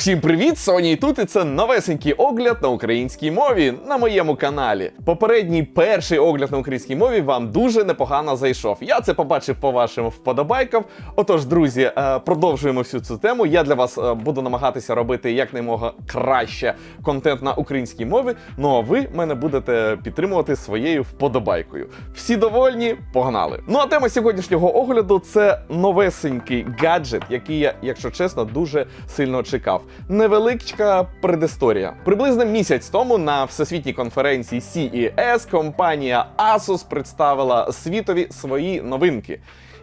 Всім привіт! Соні і тут і це новесенький огляд на українській мові на моєму каналі. Попередній перший огляд на українській мові вам дуже непогано зайшов. Я це побачив по вашим вподобайкам. Отож, друзі, е, продовжуємо всю цю тему. Я для вас е, буду намагатися робити якнаймога краще контент на українській мові. Ну а ви мене будете підтримувати своєю вподобайкою. Всі довольні, погнали. Ну а тема сьогоднішнього огляду це новесенький гаджет, який я, якщо чесно, дуже сильно чекав. Невеличка предісторія. Приблизно місяць тому на всесвітній конференції CES компанія Asus представила світові свої новинки.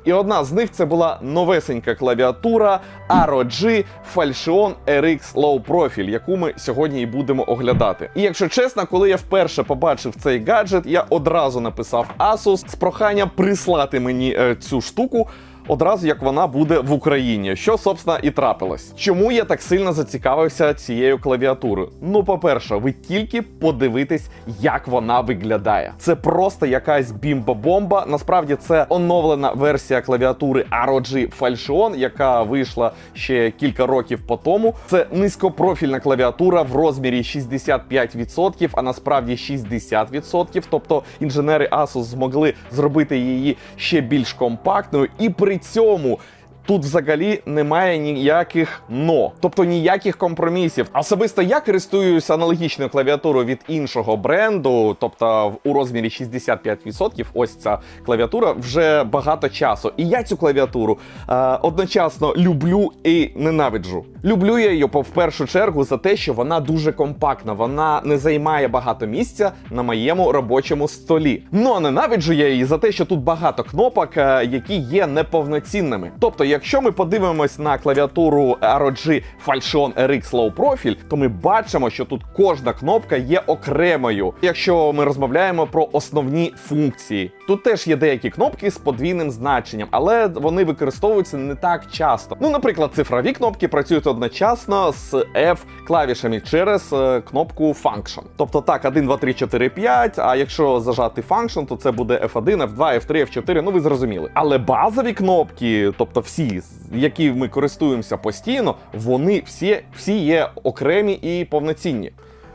І одна з них це була новесенька клавіатура ROG Falchion RX Low Profile, яку ми сьогодні і будемо оглядати. І якщо чесно, коли я вперше побачив цей гаджет, я одразу написав Asus з проханням прислати мені е, цю штуку. Одразу як вона буде в Україні, що собственно і трапилось. Чому я так сильно зацікавився цією клавіатурою? Ну, по-перше, ви тільки подивитесь, як вона виглядає. Це просто якась бімба-бомба. Насправді це оновлена версія клавіатури ROG Falchion, яка вийшла ще кілька років по тому. Це низькопрофільна клавіатура в розмірі 65%, а насправді 60%. Тобто інженери Asus змогли зробити її ще більш компактною і при цьому. Тут взагалі немає ніяких но, тобто ніяких компромісів. Особисто я користуюся аналогічною клавіатурою від іншого бренду, тобто у розмірі 65%. Ось ця клавіатура вже багато часу. І я цю клавіатуру е, одночасно люблю і ненавиджу. Люблю я її в першу чергу за те, що вона дуже компактна, вона не займає багато місця на моєму робочому столі. Ну а ненавиджу я її за те, що тут багато кнопок, е, які є неповноцінними. Тобто, якщо ми подивимось на клавіатуру ROG Falchion RX Low Profile, то ми бачимо, що тут кожна кнопка є окремою. Якщо ми розмовляємо про основні функції, тут теж є деякі кнопки з подвійним значенням, але вони використовуються не так часто. Ну, наприклад, цифрові кнопки працюють одночасно з F клавішами через е, кнопку Function. Тобто так, 1, 2, 3, 4, 5, а якщо зажати Function, то це буде F1, F2, F3, F4, ну ви зрозуміли. Але базові кнопки, тобто всі, які ми користуємося постійно, вони всі, всі є окремі і повноцінні.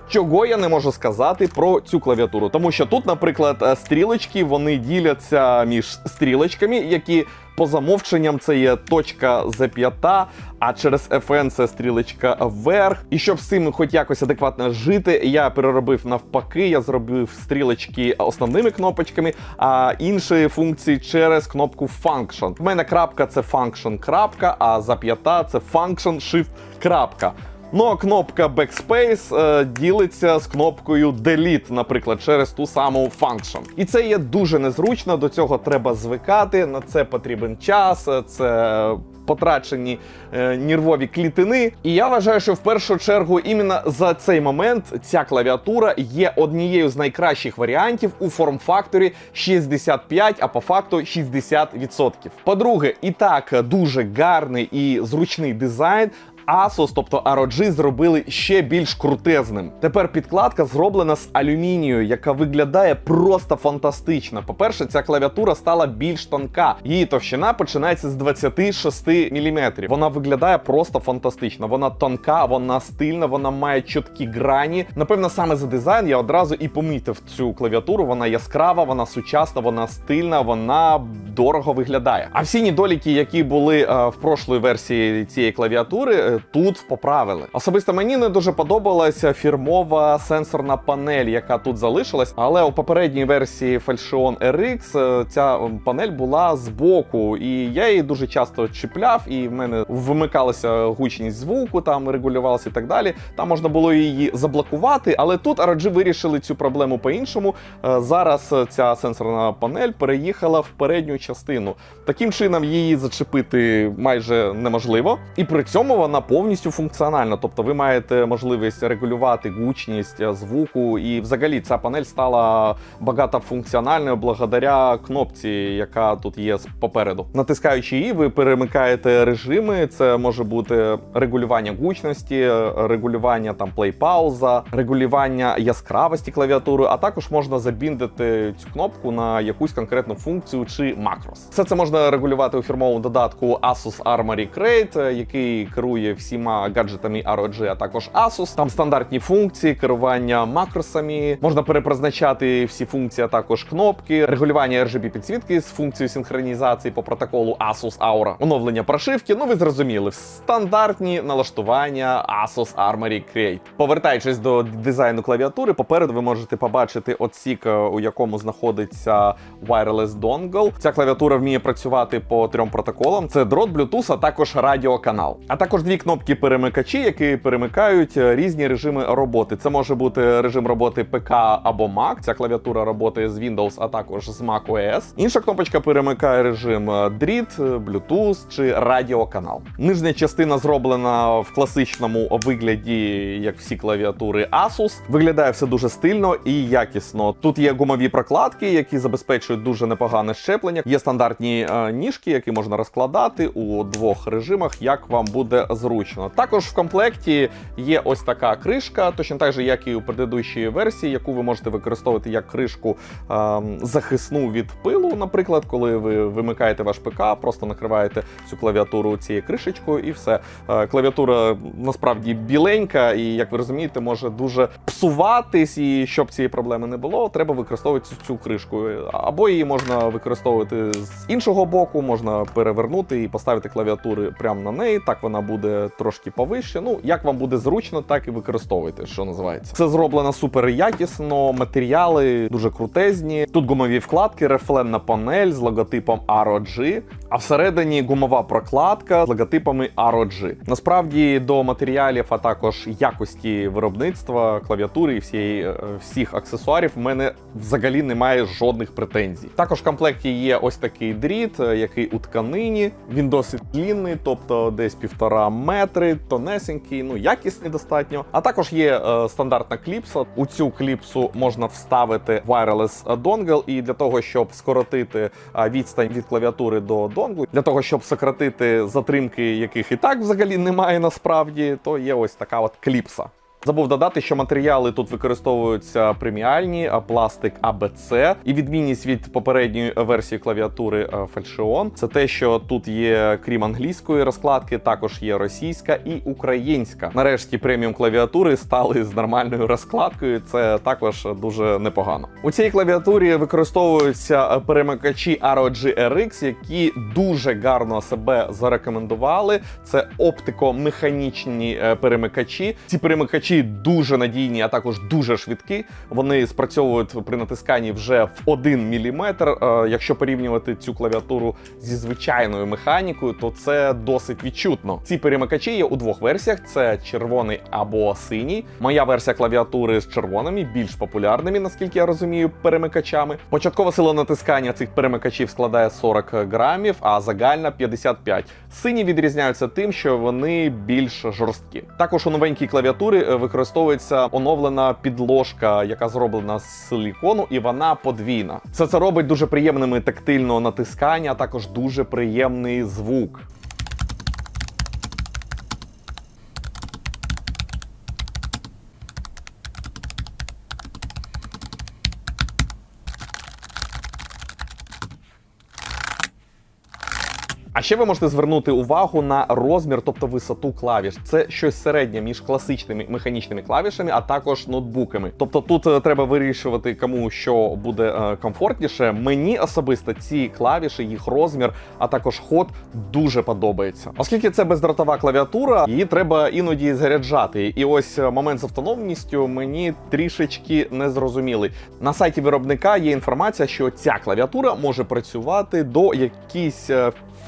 Чого я не можу сказати про цю клавіатуру, тому що тут, наприклад, е, стрілочки вони діляться між стрілочками, які по замовченням це є точка Z5, а через FN це стрілочка вверх. І щоб з цим хоч якось адекватно жити, я переробив навпаки, я зробив стрілочки основними кнопочками, а інші функції через кнопку Function. У мене крапка це Function крапка, а зап'ята це Function Shift крапка. Ну а кнопка Backspace е, ділиться з кнопкою Delete, наприклад, через ту саму Function. І це є дуже незручно, до цього треба звикати, на це потрібен час, е, це потрачені е, нервові клітини. І я вважаю, що в першу чергу іменно за цей момент ця клавіатура є однією з найкращих варіантів у форм-факторі 65, а по факту 60%. По-друге, і так дуже гарний і зручний дизайн. Asus, тобто ROG, зробили ще більш крутезним. Тепер підкладка зроблена з алюмінію, яка виглядає просто фантастично. По-перше, ця клавіатура стала більш тонка. Її товщина починається з 26 мм. Вона виглядає просто фантастично. Вона тонка, вона стильна, вона має чіткі грані. Напевно, саме за дизайн я одразу і помітив цю клавіатуру. Вона яскрава, вона сучасна, вона стильна, вона дорого виглядає. А всі недоліки, які були е, в прошлої версії цієї клавіатури, тут поправили. Особисто мені не дуже подобалася фірмова сенсорна панель, яка тут залишилась. Але у попередній версії Falchion RX е, ця панель була збоку, і я її дуже часто чіпляв, і в мене вимикалася гучність звуку, там регулювалася і так далі. Там можна було її заблокувати, але тут ROG вирішили цю проблему по-іншому. Е, Зараз е, ця сенсорна панель переїхала в передню частину. Таким чином її зачепити майже неможливо, і при цьому вона повністю функціональна. Тобто ви маєте можливість регулювати гучність е, звуку, і взагалі ця панель стала багатофункціональною благодаря кнопці, яка тут є попереду. Натискаючи її, ви перемикаєте режими. Це може бути регулювання гучності, регулювання там плей-пауза, регулювання яскравості клавіатури, а також можна забіндити цю кнопку на якусь конкретну функцію чи макрос. Все це можна регулювати у фірмовому додатку Asus Armory Crate, який керує всіма гаджетами ROG, а також Asus. Там стандартні функції, керування макросами, можна перепризначати всі функції, а також кнопки, регулювання RGB підсвітки з функцією синхронізації по протоколу Asus Aura, оновлення прошивки. Ну ви зрозуміли, стандартні налаштування Asus Armory Create. Повертаючись до дизайну клавіатури, попереду ви можете побачити отсік, е, у якому знаходиться wireless dongle. Ця клавіатура вміє працювати по трьом протоколам: це дрот, Bluetooth, а також радіоканал. А також дві кнопки перемикачі, які перемикають е, різні режими роботи. Це може бути режим роботи ПК або Mac. Ця клавіатура роботи з Windows, а також з Mac OS. Інша кнопочка перемикає режим е, дріт, е, Bluetooth чи радіоканал. Нижня частина зроблена в класичному вигляді, як всі клавіатури Asus. Виглядає все дуже стильно і якісно. Тут є гумові прокладки, які забезпечують дуже непогане щеплення. Є стандартні ніжки, які можна розкладати у двох режимах, як вам буде зручно. Також в комплекті є ось така кришка, точно так же, як і у предыдущій версії, яку ви можете використовувати як кришку ем, захисну від пилу. Наприклад, коли ви вимикаєте ваш ПК, просто накриваєте цю клавіатуру цією кришечкою, і все. Е, клавіатура насправді біленька, і як ви розумієте, може дуже псуватись. І щоб цієї проблеми не було, треба використовувати цю, цю кришку. Або її можна використовувати з іншого боку, можна перевернути і поставити клавіатури прямо на неї. Так вона буде трошки повище. Ну як вам буде зручно, так і використовуйте, що називається. Це зроблено супер якісно, матеріали дуже крутезні. Тут гумові вкладки, рефленна панель з логотипом ROG, а всередині гумова прокладка з логотипами ROG. Насправді до матеріалів, а також якості виробництва клавіатури і всієї е, всіх аксесуарів в мене взагалі немає жодних претензій. Також в комплекті є ось такий дріт, е, який у тканині. Він досить длінний, тобто десь півтора метри, тонесенький, ну якісний достатньо. А також є е, стандартна кліпса. У цю кліпсу можна вставити wireless dongle, і для того, щоб скоротити е, відстань від клавіатури до донгу, для того, щоб сократити затримки, яких і так взагалі немає насправді, то є ось така от кліпса. Забув додати, що матеріали тут використовуються преміальні, пластик АБЦ. І відмінність від попередньої версії клавіатури е, Falchion – це те, що тут є, крім англійської розкладки, також є російська і українська. Нарешті преміум клавіатури стали з нормальною розкладкою. Це також дуже непогано. У цій клавіатурі використовуються перемикачі ROG RX, які дуже гарно себе зарекомендували. Це оптико-механічні е, перемикачі. Ці перемикачі дуже надійні, а також дуже швидкі. Вони спрацьовують при натисканні вже в 1 мм. Е, Якщо порівнювати цю клавіатуру зі звичайною механікою, то це досить відчутно. Ці перемикачі є у двох версіях: це червоний або синій. Моя версія клавіатури з червоними, більш популярними, наскільки я розумію, перемикачами. Початкова сила натискання цих перемикачів складає 40 грамів, а загальна 55. Сині відрізняються тим, що вони більш жорсткі. Також у новенькій клавіатурі е, використовується оновлена підложка, яка зроблена з силікону, і вона подвійна. Все це робить дуже приємними тактильного натискання, а також дуже приємний звук. Ще ви можете звернути увагу на розмір, тобто висоту клавіш. Це щось середнє між класичними механічними клавішами, а також ноутбуками. Тобто тут е, треба вирішувати, кому що буде е, комфортніше. Мені особисто ці клавіші, їх розмір, а також ход дуже подобається. Оскільки це бездротова клавіатура, її треба іноді заряджати. І ось е, момент з автономністю мені трішечки не зрозумілий. На сайті виробника є інформація, що ця клавіатура може працювати до якісь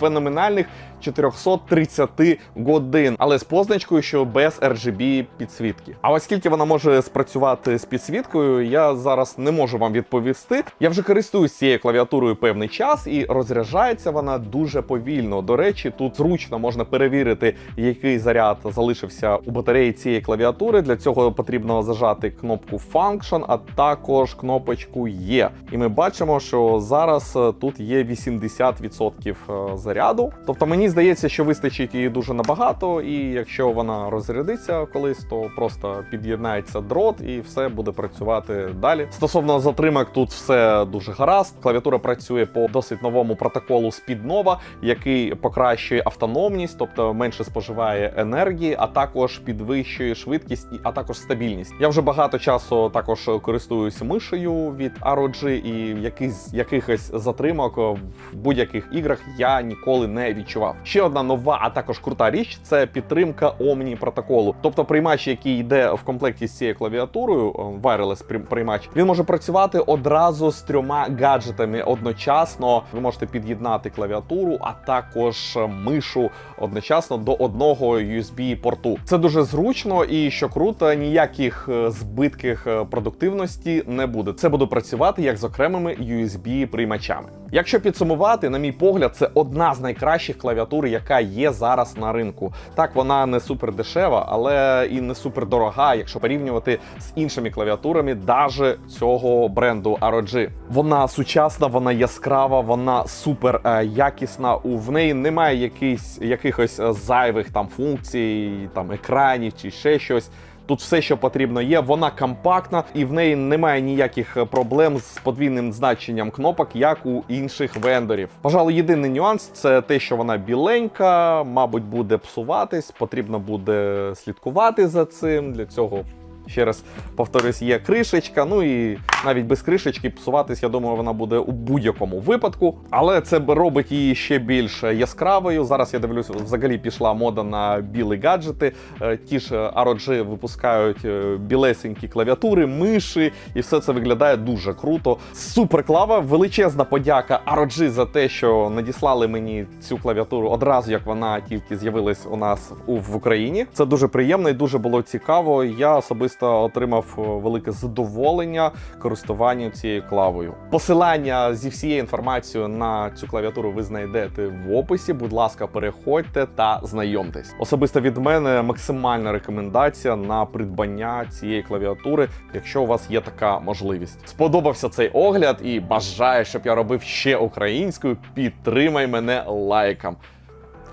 феноменальних 430 годин, але з позначкою, що без RGB підсвітки. А оскільки вона може спрацювати з підсвіткою, я зараз не можу вам відповісти. Я вже користуюсь цією клавіатурою певний час і розряджається вона дуже повільно. До речі, тут зручно можна перевірити, який заряд залишився у батареї цієї клавіатури. Для цього потрібно зажати кнопку Function, а також кнопочку Є. І ми бачимо, що зараз е, тут є 80% заряду. Тобто мені здається, що вистачить її дуже набагато, і якщо вона розрядиться колись, то просто під'єднається дрот і все буде працювати далі. Стосовно затримок, тут все дуже гаразд. Клавіатура працює по досить новому протоколу Speednova, який покращує автономність, тобто менше споживає енергії, а також підвищує швидкість, а також стабільність. Я вже багато часу також користуюсь мишею від ROG, і якийсь якихось затримок в будь-яких іграх я ніколи не відчував. Ще одна нова, а також крута річ це підтримка Omni протоколу. Тобто приймач, який йде в комплекті з цією клавіатурою, е, wireless приймач, він може працювати одразу з трьома гаджетами одночасно. Ви можете під'єднати клавіатуру, а також е, мишу одночасно до одного USB порту. Це дуже зручно і що круто, ніяких е, збитків продуктивності не буде. Це буде працювати як з окремими USB приймачами. Якщо підсумувати, на мій погляд, це одна з найкращих клавіатур, яка є зараз на ринку. Так, вона не супер дешева, але і не супер дорога, якщо порівнювати з іншими клавіатурами, даже цього бренду ROG. Вона сучасна, вона яскрава, вона супер е, якісна. У в неї немає якихось, якихось е, зайвих там функцій, там екранів чи ще щось. Тут все, що потрібно, є. Вона компактна і в неї немає ніяких е, проблем з подвійним значенням кнопок, як у інших вендорів. Пожалуй, єдиний нюанс це те, що вона біленька, мабуть, буде псуватись. Потрібно буде слідкувати за цим. Для цього ще раз повторюсь, є кришечка. Ну і навіть без кришечки псуватись, я думаю, вона буде у будь-якому випадку. Але це робить її ще більш яскравою. Зараз я дивлюсь, взагалі пішла мода на білі гаджети. Е, Ті ж ROG випускають е, білесенькі клавіатури, миші, і все це виглядає дуже круто. Супер клава, величезна подяка ROG за те, що надіслали мені цю клавіатуру одразу, як вона тільки з'явилась у нас в Україні. Це дуже приємно і дуже було цікаво. Я особисто отримав е, велике задоволення користуванню цією клавою. Посилання зі всією інформацією на цю клавіатуру ви знайдете в описі. Будь ласка, переходьте та знайомтесь. Особисто від мене максимальна рекомендація на придбання цієї клавіатури, якщо у вас є така можливість. Сподобався цей огляд і бажаю, щоб я робив ще українською. Підтримай мене лайком.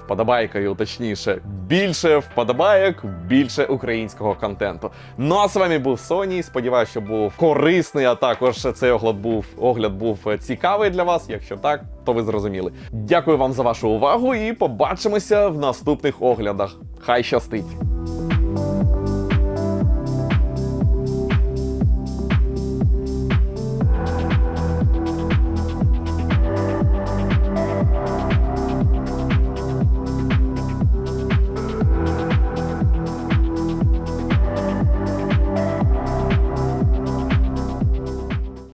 Вподобайкою, точніше, більше вподобайок, більше українського контенту. Ну а з вами був Соні. Сподіваюся, що був корисний, а також цей огляд був огляд був цікавий для вас. Якщо так, то ви зрозуміли. Дякую вам за вашу увагу і побачимося в наступних оглядах. Хай щастить!